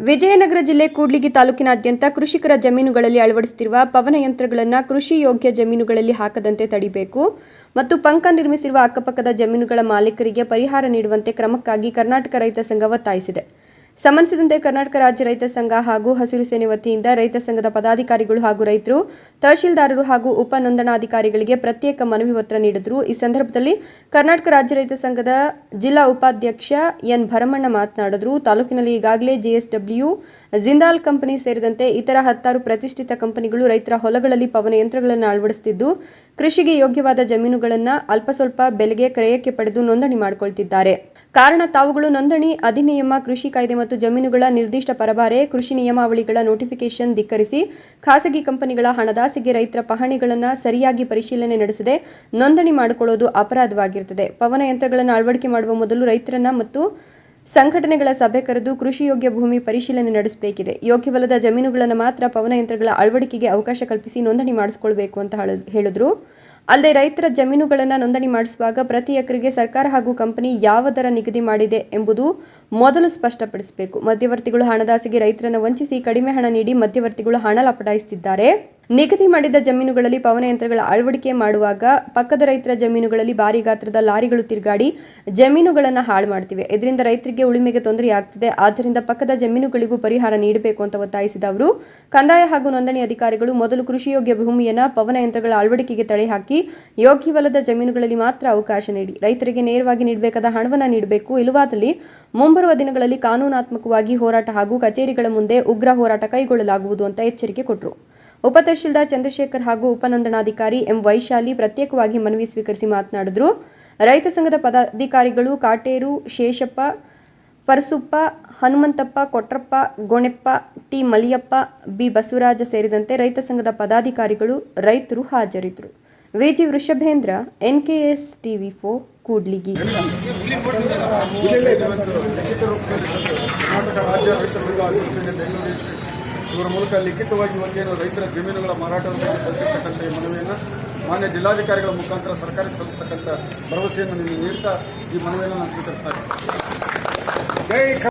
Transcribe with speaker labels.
Speaker 1: ವಿಜಯನಗರ ಜಿಲ್ಲೆ ಕೂಡ್ಲಿಗಿ ತಾಲೂಕಿನಾದ್ಯಂತ ಕೃಷಿಕರ ಜಮೀನುಗಳಲ್ಲಿ ಅಳವಡಿಸುತ್ತಿರುವ ಪವನ ಯಂತ್ರಗಳನ್ನು ಕೃಷಿ ಯೋಗ್ಯ ಜಮೀನುಗಳಲ್ಲಿ ಹಾಕದಂತೆ ತಡಿಬೇಕು ಮತ್ತು ಪಂಕ ನಿರ್ಮಿಸಿರುವ ಅಕ್ಕಪಕ್ಕದ ಜಮೀನುಗಳ ಮಾಲೀಕರಿಗೆ ಪರಿಹಾರ ನೀಡುವಂತೆ ಕ್ರಮಕ್ಕಾಗಿ ಕರ್ನಾಟಕ ರೈತ ಸಂಘ ಒತ್ತಾಯಿಸಿದೆ. ಸಂಬಂಧಿಸಿದಂತೆ ಕರ್ನಾಟಕ ರಾಜ್ಯ ರೈತ ಸಂಘ ಹಾಗೂ ಹಸಿರು ಸೇನೆ ವತಿಯಿಂದ ರೈತ ಸಂಘದ ಪದಾಧಿಕಾರಿಗಳು ಹಾಗೂ ರೈತರು, ತಹಶೀಲ್ದಾರರು ಹಾಗೂ ಉಪ ನೋಂದಣಾಧಿಕಾರಿಗಳಿಗೆ ಪ್ರತ್ಯೇಕ ಮನವಿ ಪತ್ರ ನೀಡಿದರು. ಈ ಸಂದರ್ಭದಲ್ಲಿ ಕರ್ನಾಟಕ ರಾಜ್ಯ ರೈತ ಸಂಘದ ಜಿಲ್ಲಾ ಉಪಾಧ್ಯಕ್ಷ ಎನ್ ಭರಮಣ್ಣ ಮಾತನಾಡಿದರು. ತಾಲೂಕಿನಲ್ಲಿ ಈಗಾಗಲೇ ಜಿಎಸ್ಡಬ್ಲ್ಯೂ, ಜಿಂದಾಲ್ ಕಂಪನಿ ಸೇರಿದಂತೆ ಇತರ ಹತ್ತಾರು ಪ್ರತಿಷ್ಠಿತ ಕಂಪನಿಗಳು ರೈತರ ಹೊಲಗಳಲ್ಲಿ ಪವನ ಯಂತ್ರಗಳನ್ನು ಅಳವಡಿಸುತ್ತಿದ್ದು, ಕೃಷಿಗೆ ಯೋಗ್ಯವಾದ ಜಮೀನುಗಳನ್ನು ಅಲ್ಪ ಸ್ವಲ್ಪ ಬೆಲೆಗೆ ಕ್ರಯಕ್ಕೆ ಪಡೆದು ನೋಂದಣಿ ಮಾಡಿಕೊಳ್ತಿದ್ದಾರೆ. ಕಾರಣ ತಾವುಗಳು ನೋಂದಣಿ ಅಧಿನಿಯಮ, ಕೃಷಿ ಕಾಯ್ದೆ ಮತ್ತು ಜಮೀನುಗಳ ನಿರ್ದಿಷ್ಟ ಪರಭಾರೆ ಕೃಷಿ ನಿಯಮಾವಳಿಗಳ ನೋಟಿಫಿಕೇಶನ್ ಧಿಕ್ಕರಿಸಿ ಖಾಸಗಿ ಕಂಪನಿಗಳ ಹಣದಾಸಿಗೆ ರೈತರ ಪಹಣಿಗಳನ್ನು ಸರಿಯಾಗಿ ಪರಿಶೀಲನೆ ನಡೆಸದೆ ನೋಂದಣಿ ಮಾಡಿಕೊಳ್ಳುವುದು ಅಪರಾಧವಾಗಿರುತ್ತದೆ. ಪವನ ಯಂತ್ರಗಳನ್ನು ಅಳವಡಿಕೆ ಮಾಡುವ ಮೊದಲು ರೈತರನ್ನ ಮತ್ತು ಸಂಘಟನೆಗಳ ಸಭೆ ಕರೆದು ಕೃಷಿ ಯೋಗ್ಯ ಭೂಮಿ ಪರಿಶೀಲನೆ ನಡೆಸಬೇಕಿದೆ. ಯೋಗ್ಯವಲ್ಲದ ಜಮೀನುಗಳನ್ನು ಮಾತ್ರ ಪವನ ಯಂತ್ರಗಳ ಅಳವಡಿಕೆಗೆ ಅವಕಾಶ ಕಲ್ಪಿಸಿ ನೋಂದಣಿ ಮಾಡಿಸಿಕೊಳ್ಬೇಕು ಅಂತ ಹೇಳ- ಹೇಳಿದ್ರು. ಅಲ್ಲದೆ ರೈತರ ಜಮೀನುಗಳನ್ನು ನೋಂದಣಿ ಮಾಡಿಸುವಾಗ ಪ್ರತಿ ಎಕರೆಗೆ ಸರ್ಕಾರ ಹಾಗೂ ಕಂಪನಿ ಯಾವ ದರ ನಿಗದಿ ಮಾಡಿದೆ ಎಂಬುದು ಮೊದಲು ಸ್ಪಷ್ಟಪಡಿಸಬೇಕು. ಮಧ್ಯವರ್ತಿಗಳು ಹಣದಾಸೆಗೆ ರೈತರನ್ನು ವಂಚಿಸಿ ಕಡಿಮೆ ಹಣ ನೀಡಿ ಮಧ್ಯವರ್ತಿಗಳು ಹಣ ಲಪಟಾಯಿಸುತ್ತಿದ್ದಾರೆ ನಿಗದಿ ಮಾಡಿದ ಜಮೀನುಗಳಲ್ಲಿ ಪವನ ಯಂತ್ರಗಳ ಅಳವಡಿಕೆ ಮಾಡುವಾಗ ಪಕ್ಕದ ರೈತರ ಜಮೀನುಗಳಲ್ಲಿ ಭಾರಿ ಗಾತ್ರದ ಲಾರಿಗಳು ತಿರುಗಾಡಿ ಜಮೀನುಗಳನ್ನು ಹಾಳು ಮಾಡ್ತಿವೆ. ಇದರಿಂದ ರೈತರಿಗೆ ಉಳಿಮೆಗೆ ತೊಂದರೆ ಆಗ್ತಿದೆ. ಆದ್ದರಿಂದ ಪಕ್ಕದ ಜಮೀನುಗಳಿಗೂ ಪರಿಹಾರ ನೀಡಬೇಕು ಅಂತ ಒತ್ತಾಯಿಸಿದ ಅವರು, ಕಂದಾಯ ಹಾಗೂ ನೋಂದಣಿ ಅಧಿಕಾರಿಗಳು ಮೊದಲು ಕೃಷಿಯೋಗ್ಯ ಭೂಮಿಯನ್ನು ಪವನ ಯಂತ್ರಗಳ ಅಳವಡಿಕೆಗೆ ತಡೆ ಹಾಕಿ ಯೋಗ್ಯವಲ್ಲದ ಜಮೀನುಗಳಲ್ಲಿ ಮಾತ್ರ ಅವಕಾಶ ನೀಡಿ, ರೈತರಿಗೆ ನೇರವಾಗಿ ನೀಡಬೇಕಾದ ಹಣವನ್ನು ನೀಡಬೇಕು. ಇಲ್ಲವಾದಲ್ಲಿ ಮುಂಬರುವ ದಿನಗಳಲ್ಲಿ ಕಾನೂನಾತ್ಮಕವಾಗಿ ಹೋರಾಟ ಹಾಗೂ ಕಚೇರಿಗಳ ಮುಂದೆ ಉಗ್ರ ಹೋರಾಟ ಕೈಗೊಳ್ಳಲಾಗುವುದು ಅಂತ ಎಚ್ಚರಿಕೆ ಕೊಟ್ಟರು ಉಪ ತಹಶೀಲ್ದಾರ್ ಚಂದ್ರಶೇಖರ್ ಹಾಗೂ ಉಪನೋಂದಣಾಧಿಕಾರಿ ಎಂ ವೈಶಾಲಿ ಪ್ರತ್ಯೇಕವಾಗಿ ಮನವಿ ಸ್ವೀಕರಿಸಿ ಮಾತನಾಡಿದರು. ರೈತ ಸಂಘದ ಪದಾಧಿಕಾರಿಗಳು ಕಾಟೇರು, ಶೇಷಪ್ಪ, ಪರಸುಪ್ಪ, ಹನುಮಂತಪ್ಪ, ಕೊಟ್ರಪ್ಪ, ಗೊಣೆಪ್ಪ, ಟಿ ಮಲಿಯಪ್ಪ, ಬಿ ಬಸವರಾಜ ಸೇರಿದಂತೆ ರೈತ ಸಂಘದ ಪದಾಧಿಕಾರಿಗಳು ರೈತರು ಹಾಜರಿದ್ದರು. ವಿಜಿ ವೃಷಭೇಂದ್ರ ಎನ್ಕೆಎಸ್ ಟಿವಿ ಫೋ ಕೂಡ್ಲಿಗಿ.
Speaker 2: ಇವರ ಮೂಲಕ ಲಿಖಿತವಾಗಿ ಒಂದೇನು ರೈತರ ಜಮೀನುಗಳ ಮಾರಾಟವನ್ನು ಸಲ್ಲಿಸತಕ್ಕಂಥ ಈ ಮನವಿಯನ್ನು ಮಾನ್ಯ ಜಿಲ್ಲಾಧಿಕಾರಿಗಳ ಮುಖಾಂತರ ಸರ್ಕಾರಕ್ಕೆ ಸಲ್ಲಿಸತಕ್ಕಂಥ ಭರವಸೆಯನ್ನು ನೀವು ನೀಡ್ತಾ ಈ ಮನವಿಯನ್ನು ನಾನು ಸ್ವೀಕರಿಸ್ತಾ